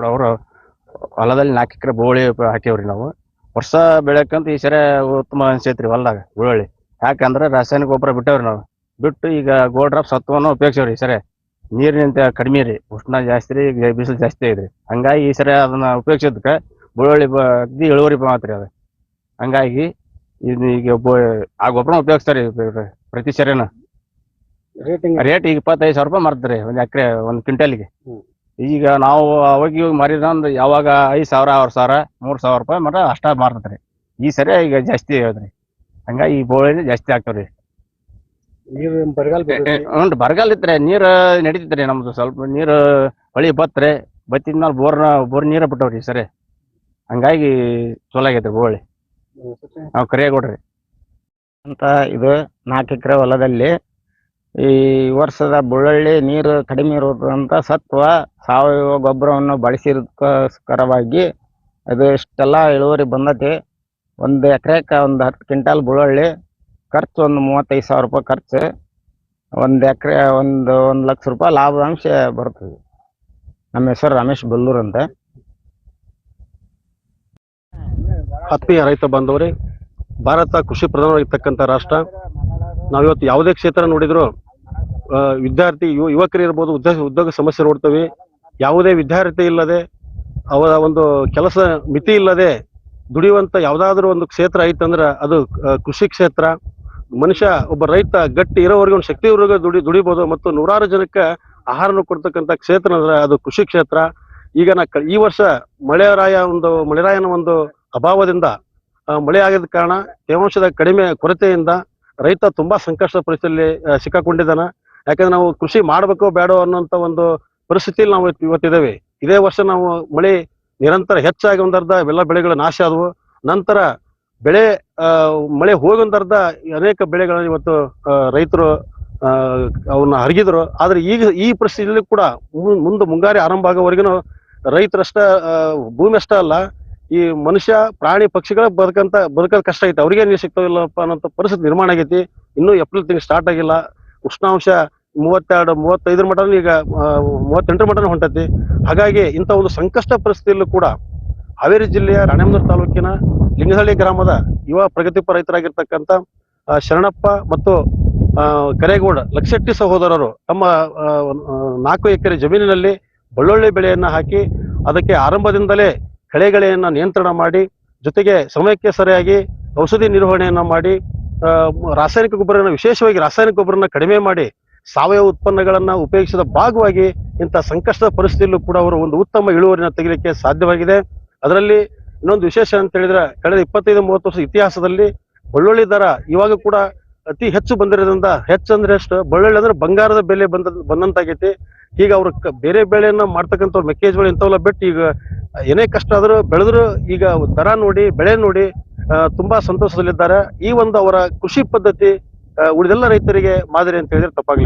ಅವರು ಹೊಲದಲ್ಲಿ ನಾಲ್ಕು ಎಕರೆ ಬೋಳಿ ಹಾಕೇವ್ರಿ ನಾವು. ವರ್ಷ ಬೆಳೆಯಕ್ಕಂತ ಈ ಸರಿ ಉತ್ತಮ ಅನ್ಸೈತ್ರಿ ಹೊಲದಾಗ ಬೆಳ್ಳುಳ್ಳಿ ಯಾಕಂದ್ರೆ ರಾಸಾಯನಿಕ ಗೊಬ್ಬರ ಬಿಟ್ಟವ್ರಿ ನಾವು. ಬಿಟ್ಟು ಈಗ ಗೋಲ್ಡ್ರಾಪ್ ಡ್ರಾಪ್ ಸತ್ವವನ್ನು ಉಪಯೋಗಿಸೇವ್ರಿ ಈ ಸರಿ. ನೀರಿನಿಂದ ಕಡಿಮೆ ರೀ ಉಷ್ಣ ಜಾಸ್ತಿ ರೀ ಬಿಸಿಲು ಜಾಸ್ತಿ ಐತ್ರಿ. ಹಂಗಾಗಿ ಈ ಸರಿ ಅದನ್ನ ಉಪಯೋಗಿಸಿದ್ಕ ಬೆಳ್ಳುಳ್ಳಿ ಬ- ಅಗ್ದಿ ಇಳುವರಿ ಮಾತ್ರಿ ಅದು. ಹಂಗಾಗಿ ಇದು ಈಗ ಆ ಗೊಬ್ಬರ ಉಪಯೋಗಿಸ್ತಾರೆ ಪ್ರತಿ ಸರಿನ. ರೇಟಿಂಗ್ ರೇಟ್ ಈಗ ಇಪ್ಪತ್ತೈದು ಸಾವಿರ ರೂಪಾಯಿ ಮಾರ್ತಾರೆ ಒಂದ್ ಎಕರೆ ಒಂದ್ ಕ್ವಿಂಟಲ್ಗೆ. ಈಗ ನಾವು ಅವಾಗ ಇವಾಗ ಮಾರಿದ ಒಂದು ಯಾವಾಗ ಐದು ಸಾವಿರ ಆರು ಸಾವಿರ ಮೂರ್ ಸಾವಿರ ರೂಪಾಯಿ ಮರ ಅಷ್ಟ ಮಾರ್ತೈತ್ರಿ ಈ ಸರಿ ಈಗ ಜಾಸ್ತಿ ಹೇಳಿದ್ರಿ ಹಂಗಾಗಿ ಈ ಬೋಳಿ ಜಾಸ್ತಿ ಆಗ್ತಾವ್ರಿ ನೀರು ಬರಗಾಲ. ಹ್ಞೂ ಬರಗಾಲ ಇತ್ರಿ ನೀರು ನಡೀತಿತ್ರಿ ನಮ್ದು ಸ್ವಲ್ಪ ನೀರು ಹೊಳಿ ಬತ್ರಿ ಬತ್ತಿದ್ಮೇಲೆ ಬೋರ್ ಬೋರ್ ನೀರ ಬಿಟ್ಟವ್ರಿ ಈ ಸರಿ. ಹಂಗಾಗಿ ಚಲೋ ಆಗೈತ್ರಿ ಬೋಳಿ. ನಾವು ಕರಿಯಾಗ ಕೊಡ್ರಿ. ಅಂತ ಇದು ನಾಲ್ಕು ಎಕರೆ ಹೊಲದಲ್ಲಿ ಈ ವರ್ಷದ ಬುಳ್ಳಳ್ಳಿ ನೀರು ಕಡಿಮೆ ಇರೋದ್ರಿಂದ ಸತ್ವ ಸಾವಯವ ಗೊಬ್ಬರವನ್ನು ಬಳಸಿದಕ್ಕೋಸ್ಕರವಾಗಿ ಅದು ಇಷ್ಟೆಲ್ಲ ಇಳುವರಿ ಬಂದತಿ. ಒಂದು ಎಕರೆಕ್ಕೆ ಒಂದು ಹತ್ತು ಕ್ವಿಂಟಾಲ್ ಬುಳ್ಳಳ್ಳಿ, ಖರ್ಚು ಒಂದು ಮೂವತ್ತೈದು ಸಾವಿರ ರೂಪಾಯಿ ಖರ್ಚು. ಒಂದು ಎಕರೆ, ಒಂದು ಒಂದು ಲಕ್ಷ ರೂಪಾಯಿ ಲಾಭಾಂಶ ಬರ್ತದೆ. ನಮ್ಮ ಹೆಸರು ರಮೇಶ್ ಬಲ್ಲೂರ್ ಅಂತ. ಆತ್ಮೀಯ ರೈತ ಬಾಂಧವರೇ, ಭಾರತ ಕೃಷಿ ಪ್ರಧಾನವಾಗಿರ್ತಕ್ಕಂಥ ರಾಷ್ಟ್ರ. ನಾವಿವತ್ತು ಯಾವುದೇ ಕ್ಷೇತ್ರ ನೋಡಿದ್ರು ವಿದ್ಯಾರ್ಥಿ, ಯುವ ಯುವಕರು ಇರ್ಬೋದು, ಉದ್ಯೋಗ ಉದ್ಯೋಗ ಸಮಸ್ಯೆ ನೋಡ್ತವೆ. ಯಾವುದೇ ವಿದ್ಯಾರ್ಥಿ ಇಲ್ಲದೆ, ಅವರ ಒಂದು ಕೆಲಸ ಮಿತಿ ಇಲ್ಲದೆ ದುಡಿಯುವಂತ ಯಾವ್ದಾದ್ರು ಒಂದು ಕ್ಷೇತ್ರ ಐತಂದ್ರೆ ಅದು ಕೃಷಿ ಕ್ಷೇತ್ರ. ಮನುಷ್ಯ, ಒಬ್ಬ ರೈತ, ಗಟ್ಟಿ ಇರೋವರೆಗೆ, ಒಂದು ಶಕ್ತಿ ಇರೋವರೆಗೆ ದುಡಿ ದುಡಿಬಹುದು ಮತ್ತು ನೂರಾರು ಜನಕ್ಕೆ ಆಹಾರನ ಕೊಡ್ತಕ್ಕಂಥ ಕ್ಷೇತ್ರ ಅಂದ್ರೆ ಅದು ಕೃಷಿ ಕ್ಷೇತ್ರ. ಈಗ ನಾ ಈ ವರ್ಷ ಮಳೆರಾಯ ಒಂದು, ಮಳೆರಾಯನ ಒಂದು ಅಭಾವದಿಂದ ಮಳೆ ಆಗದ ಕಾರಣ ತೇವಾಂಶದ ಕಡಿಮೆ ಕೊರತೆಯಿಂದ ರೈತ ತುಂಬಾ ಸಂಕಷ್ಟ ಪರಿಸ್ಥಿತಿಯಲ್ಲಿ ಸಿಕ್ಕಾಕೊಂಡಿದ್ದಾನ. ಯಾಕಂದ್ರೆ ನಾವು ಕೃಷಿ ಮಾಡ್ಬೇಕೋ ಬೇಡೋ ಅನ್ನೋಂತ ಒಂದು ಪರಿಸ್ಥಿತಿಯಲ್ಲಿ ನಾವು ಇವತ್ತು- ಇವತ್ತಿದ್ದೇವೆ. ಇದೇ ವರ್ಷ ನಾವು ಮಳೆ ನಿರಂತರ ಹೆಚ್ಚಾಗಿ ಒಂದರ್ಧ ಎಲ್ಲ ಬೆಳೆಗಳು ನಾಶ ಆದವು. ನಂತರ ಬೆಳೆ ಮಳೆ ಹೋಗೊಂದರ್ಧ ಅನೇಕ ಬೆಳೆಗಳನ್ನು ಇವತ್ತು ರೈತರು ಅವನ್ನ ಹರಗಿದ್ರು ಆದ್ರೆ ಈಗ ಈ ಪರಿಸ್ಥಿತಿಯಲ್ಲಿ ಕೂಡ ಮುಂದೆ ಮುಂಗಾರಿ ಆರಂಭ ಆಗೋವರೆಗೂ ರೈತರಷ್ಟ ಭೂಮಿ ಅಷ್ಟ ಅಲ್ಲ, ಈ ಮನುಷ್ಯ, ಪ್ರಾಣಿ, ಪಕ್ಷಿಗಳ ಬದುಕಂತ ಬದುಕೋದ್ ಕಷ್ಟ ಐತೆ. ಅವ್ರಿಗೆ ನೀರು ಸಿಗ್ತಾವಿಲ್ಲಪ್ಪ ಅನ್ನೋ ಪರಿಸ್ಥಿತಿ ನಿರ್ಮಾಣ ಆಗೈತಿ. ಇನ್ನೂ ಏಪ್ರಿಲ್ ತಿಂಗಳು ಸ್ಟಾರ್ಟ್ ಆಗಿಲ್ಲ. ಉಷ್ಣಾಂಶ ಮೂವತ್ತೆರಡು, ಮೂವತ್ತೈದರ ಮಟನು ಈಗ ಮೂವತ್ತೆಂಟರ ಮಟನು ಹೊಂಟತಿ. ಹಾಗಾಗಿ ಇಂಥ ಒಂದು ಸಂಕಷ್ಟ ಪರಿಸ್ಥಿತಿಯಲ್ಲೂ ಕೂಡ ಹಾವೇರಿ ಜಿಲ್ಲೆಯ ರಾಣೆಬೆನ್ನೂರು ತಾಲೂಕಿನ ಲಿಂಗಹಳ್ಳಿ ಗ್ರಾಮದ ಯುವ ಪ್ರಗತಿಪರ ರೈತರಾಗಿರ್ತಕ್ಕಂಥ ಶರಣಪ್ಪ ಮತ್ತು ಕರೇಗೌಡ, ಲಕ್ಷೆಟ್ಟಿ ಸಹೋದರರು ತಮ್ಮ ನಾಲ್ಕು ಎಕರೆ ಜಮೀನಿನಲ್ಲಿ ಬಳ್ಳೊಳ್ಳಿ ಬೆಳೆಯನ್ನು ಹಾಕಿ ಅದಕ್ಕೆ ಆರಂಭದಿಂದಲೇ ಕಳೆಗಳೆಯನ್ನು ನಿಯಂತ್ರಣ ಮಾಡಿ, ಜೊತೆಗೆ ಸಮಯಕ್ಕೆ ಸರಿಯಾಗಿ ಔಷಧಿ ನಿರ್ವಹಣೆಯನ್ನು ಮಾಡಿ ರಾಸಾಯನಿಕ ಗೊಬ್ಬರನ ವಿಶೇಷವಾಗಿ ರಾಸಾಯನಿಕ ಗೊಬ್ಬರನ ಕಡಿಮೆ ಮಾಡಿ ಸಾವಯವ ಉತ್ಪನ್ನಗಳನ್ನ ಉಪಯೋಗಿಸಿದ ಭಾಗವಾಗಿ ಇಂಥ ಸಂಕಷ್ಟದ ಪರಿಸ್ಥಿತಿಯಲ್ಲೂ ಕೂಡ ಅವರು ಒಂದು ಉತ್ತಮ ಇಳುವರಿನ ತೆಗಿಲಿಕ್ಕೆ ಸಾಧ್ಯವಾಗಿದೆ. ಅದರಲ್ಲಿ ಇನ್ನೊಂದು ವಿಶೇಷ ಅಂತ ಹೇಳಿದ್ರೆ ಕಳೆದ ಇಪ್ಪತ್ತೈದು, ಮೂವತ್ತು ವರ್ಷ ಇತಿಹಾಸದಲ್ಲಿ ಬೆಳ್ಳುಳ್ಳಿ ದರ ಇವಾಗ ಕೂಡ ಅತಿ ಹೆಚ್ಚು ಬಂದಿರೋದ್ರಿಂದ ಹೆಚ್ಚಂದ್ರೆ ಎಷ್ಟು ಬೆಳ್ಳುಳ್ಳಿ ಅಂದ್ರೆ ಬಂಗಾರದ ಬೆಲೆ ಬಂದ, ಬಂದಂತಾಗೈತಿ. ಈಗ ಅವ್ರ ಬೇರೆ ಬೆಳೆಯನ್ನ ಮಾಡ್ತಕ್ಕಂಥವ್ರು ಮೆಕ್ಕೆಜೋಳ ಇಂಥವೆಲ್ಲ ಬಿಟ್ಟು ಈಗ ಏನೇ ಕಷ್ಟ ಆದರೂ ಬೆಳೆದ್ರು ಈಗ ದರ ನೋಡಿ, ಬೆಳೆ ನೋಡಿ ತುಂಬಾ ಸಂತೋಷದಲ್ಲಿದ್ದಾರೆ. ಈ ಒಂದು ಅವರ ಕೃಷಿ ಪದ್ಧತಿ ಉಳಿದೆಲ್ಲ ರೈತರಿಗೆ ಮಾದರಿ ಅಂತ ಹೇಳಿದ್ರೆ ತಪ್ಪಾಗ್ಲಿ.